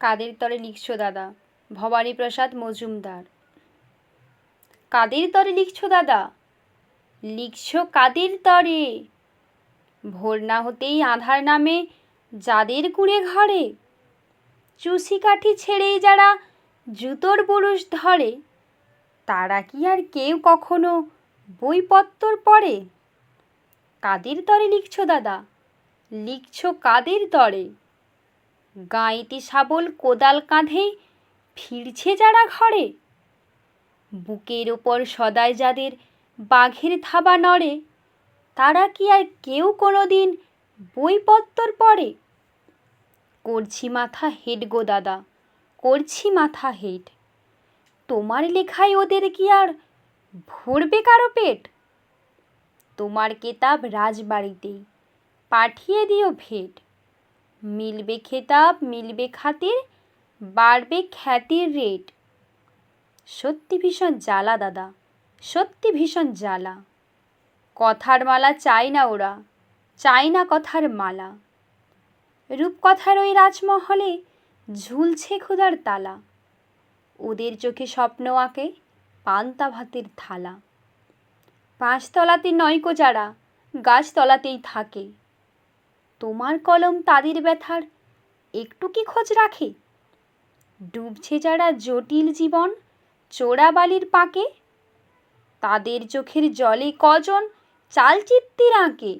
কাদের তরে লিখছো দাদা? ভবানীপ্রসাদ মজুমদার। কাদের তরে লিখছো দাদা? লিখছো কাদের তরে? ভোর না হতেই আধার নামে যাদের কুড়ে ঘরে। চুষি কাঠি ছেড়েই যারা জুতোর পুরুষ ধরে। তারা কি আর কেউ কখনো বইপত্তর পড়ে? কাদের তরে লিখছো দাদা? লিখছো কাদের তরে? গাঁইতি শাবল কোদাল কাঁধে ফিরছে যারা ঘরে। বুকের ওপর সদায় যাদের বাঘের থাবা নড়ে, তারা কি আর কেউ কোনো দিন বইপত্তর পড়ে? করছি মাথা হেড গো দাদা, করছি মাথা হেড। তোমার লেখায় ওদের কি আর ভরবে কারও পেট? তোমার কেতাব রাজবাড়িতেই পাঠিয়ে দিও ভেট। মিলবে খেতাব, মিলবে খাতির, বাড়বে খ্যাতির রেট। সত্যি ভীষণ জ্বালা, দাদা, সত্যি ভীষণ জ্বালা। কথার মালা চাই না ওরা চাই না কথার মালা। রূপকথার ওই রাজমহলে ঝুলছে ক্ষুধার তালা। ওদের চোখে স্বপ্ন আঁকে পান্তা ভাতের থালা। পাঁচতলাতে নয়কো যারা, গাছতলাতেই থাকে। তোমার কলম তাদের ব্যথার, একটু কি খোঁজ রাখে? ডুবছে যারা জটিল জীবন, চোরাবালির পাকে, তাদের চোখের জলে কজন চালচিত্তির আঁকে?